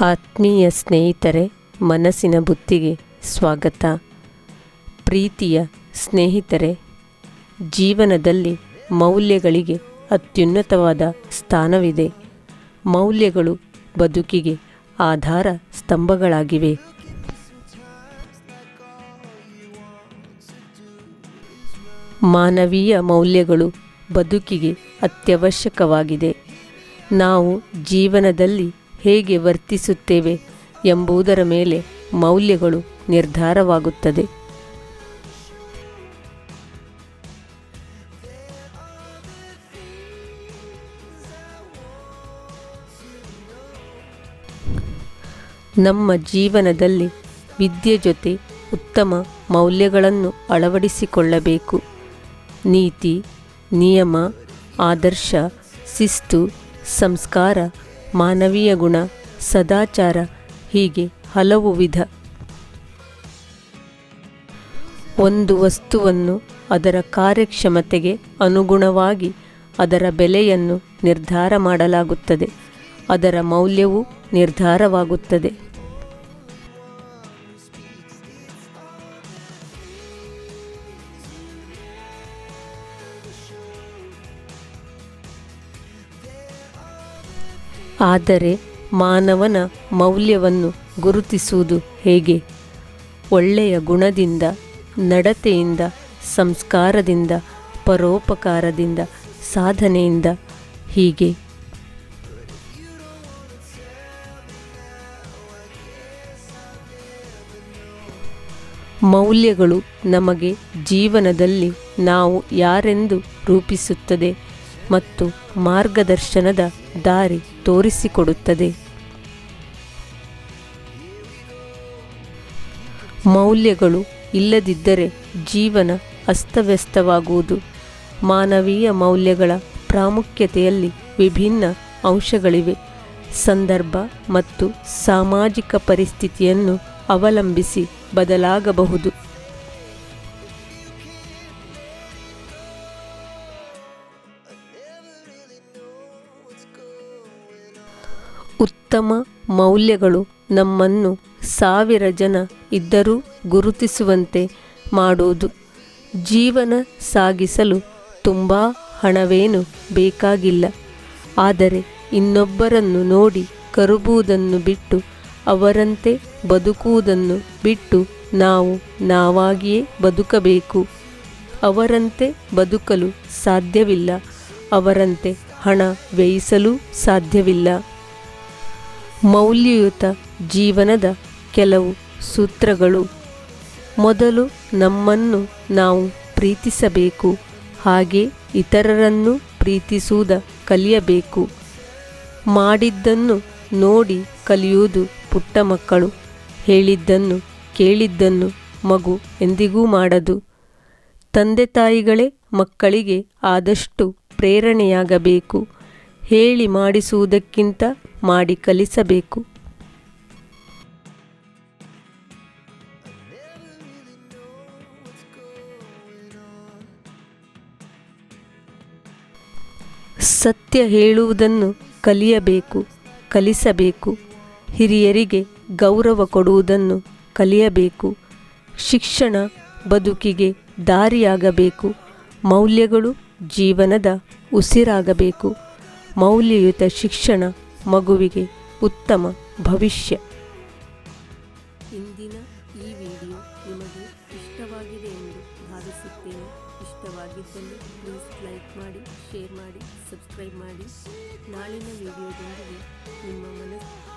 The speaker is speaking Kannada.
ಆತ್ಮೀಯ ಸ್ನೇಹಿತರೆ, ಮನಸ್ಸಿನ ಬುತ್ತಿಗೆ ಸ್ವಾಗತ. ಪ್ರೀತಿಯ ಸ್ನೇಹಿತರೆ, ಜೀವನದಲ್ಲಿ ಮೌಲ್ಯಗಳಿಗೆ ಅತ್ಯುನ್ನತವಾದ ಸ್ಥಾನವಿದೆ. ಮೌಲ್ಯಗಳು ಬದುಕಿಗೆ ಆಧಾರ ಸ್ತಂಭಗಳಾಗಿವೆ. ಮಾನವೀಯ ಮೌಲ್ಯಗಳು ಬದುಕಿಗೆ ಅತ್ಯವಶ್ಯಕವಾಗಿದೆ. ನಾವು ಜೀವನದಲ್ಲಿ ಹೇಗೆ ವರ್ತಿಸುತ್ತೇವೆ ಎಂಬುದರ ಮೇಲೆ ಮೌಲ್ಯಗಳು ನಿರ್ಧಾರವಾಗುತ್ತದೆ. ನಮ್ಮ ಜೀವನದಲ್ಲಿ ವಿದ್ಯೆ ಜೊತೆ ಉತ್ತಮ ಮೌಲ್ಯಗಳನ್ನು ಅಳವಡಿಸಿಕೊಳ್ಳಬೇಕು. ನೀತಿ, ನಿಯಮ, ಆದರ್ಶ, ಶಿಸ್ತು, ಸಂಸ್ಕಾರ ಮಾನವೀಯ ಗುಣ, ಸದಾಚಾರ, ಹೀಗೆ ಹಲವು ವಿಧ. ಒಂದು ವಸ್ತುವನ್ನು ಅದರ ಕಾರ್ಯಕ್ಷಮತೆಗೆ ಅನುಗುಣವಾಗಿ ಅದರ ಬೆಲೆಯನ್ನು ನಿರ್ಧಾರ ಮಾಡಲಾಗುತ್ತದೆ. ಅದರ ಮೌಲ್ಯವೂ ನಿರ್ಧಾರವಾಗುತ್ತದೆ. ಆದರೆ ಮಾನವನ ಮೌಲ್ಯವನ್ನು ಗುರುತಿಸುವುದು ಹೇಗೆ? ಒಳ್ಳೆಯ ಗುಣದಿಂದ, ನಡತೆಯಿಂದ, ಸಂಸ್ಕಾರದಿಂದ, ಪರೋಪಕಾರದಿಂದ, ಸಾಧನೆಯಿಂದ ಹೀಗೆ. ಮೌಲ್ಯಗಳು ನಮಗೆ ಜೀವನದಲ್ಲಿ ನಾವು ಯಾರೆಂದು ರೂಪಿಸುತ್ತದೆ? ಮತ್ತು ಮಾರ್ಗದರ್ಶನದ ದಾರಿ ತೋರಿಸಿಕೊಡುತ್ತದೆ. ಮೌಲ್ಯಗಳು ಇಲ್ಲದಿದ್ದರೆ ಜೀವನ ಅಸ್ತವ್ಯಸ್ತವಾಗುವುದು. ಮಾನವೀಯ ಮೌಲ್ಯಗಳ ಪ್ರಾಮುಖ್ಯತೆಯಲ್ಲಿ ವಿಭಿನ್ನ ಅಂಶಗಳಿವೆ. ಸಂದರ್ಭ ಮತ್ತು ಸಾಮಾಜಿಕ ಪರಿಸ್ಥಿತಿಯನ್ನು ಅವಲಂಬಿಸಿ ಬದಲಾಗಬಹುದು. ಉತ್ತಮ ಮೌಲ್ಯಗಳು ನಮ್ಮನ್ನು ಸಾವಿರ ಜನ ಇದ್ದರೂ ಗುರುತಿಸುವಂತೆ ಮಾಡುವುದು ಜೀವನ ಸಾಗಿಸಲು ತುಂಬ ಹಣವೇನು ಬೇಕಾಗಿಲ್ಲ. ಆದರೆ ಇನ್ನೊಬ್ಬರನ್ನು ನೋಡಿ ಕರುಬುವುದನ್ನು ಬಿಟ್ಟು ಅವರಂತೆ ಬದುಕುವುದನ್ನು ಬಿಟ್ಟು ನಾವು ನಾವಾಗಿಯೇ ಬದುಕಬೇಕು. ಅವರಂತೆ ಬದುಕಲು ಸಾಧ್ಯವಿಲ್ಲ. ಅವರಂತೆ ಹಣ ವ್ಯಯಿಸಲು ಸಾಧ್ಯವಿಲ್ಲ. ಮೌಲ್ಯಯುತ ಜೀವನದ ಕೆಲವು ಸೂತ್ರಗಳು. ಮೊದಲು ನಮ್ಮನ್ನು ನಾವು ಪ್ರೀತಿಸಬೇಕು, ಹಾಗೆ ಇತರರನ್ನು ಪ್ರೀತಿಸುವುದ ಕಲಿಯಬೇಕು. ಮಾಡಿದ್ದನ್ನು ನೋಡಿ ಕಲಿಯುವುದು ಪುಟ್ಟ ಮಕ್ಕಳು. ಹೇಳಿದ್ದನ್ನು ಕೇಳಿದ್ದನ್ನು ಮಗು ಎಂದಿಗೂ ಮಾಡದು. ತಂದೆ ತಾಯಿಗಳೇ ಮಕ್ಕಳಿಗೆ ಆದಷ್ಟು ಪ್ರೇರಣೆಯಾಗಬೇಕು. ಹೇಳಿ ಮಾಡಿಸುವುದಕ್ಕಿಂತ ಮಾಡಿ ಕಲಿಸಬೇಕು. ಸತ್ಯ ಹೇಳುವುದನ್ನು ಕಲಿಯಬೇಕು, ಕಲಿಸಬೇಕು. ಹಿರಿಯರಿಗೆ ಗೌರವ ಕೊಡುವುದನ್ನು ಕಲಿಯಬೇಕು. ಶಿಕ್ಷಣ ಬದುಕಿಗೆ ದಾರಿಯಾಗಬೇಕು. ಮೌಲ್ಯಗಳು ಜೀವನದ ಉಸಿರಾಗಬೇಕು. ಮೌಲ್ಯಯುತ ಶಿಕ್ಷಣ ಮಗುವಿಗೆ ಉತ್ತಮ ಭವಿಷ್ಯ. ಇಂದಿನ ಈ ವಿಡಿಯೋ ನಿಮಗೆ ಇಷ್ಟವಾಗಿದೆ ಎಂದು ಭಾವಿಸುತ್ತೇನೆ. ಇಷ್ಟವಾಗಿದ್ದಲ್ಲಿ ಪ್ಲೀಸ್ ಲೈಕ್ ಮಾಡಿ, ಶೇರ್ ಮಾಡಿ, ಸಬ್ಸ್ಕ್ರೈಬ್ ಮಾಡಿ. ನಾಳಿನ ವಿಡಿಯೋದೊಂದಿಗೆ ನಿಮ್ಮ ಮನಸ್ಸು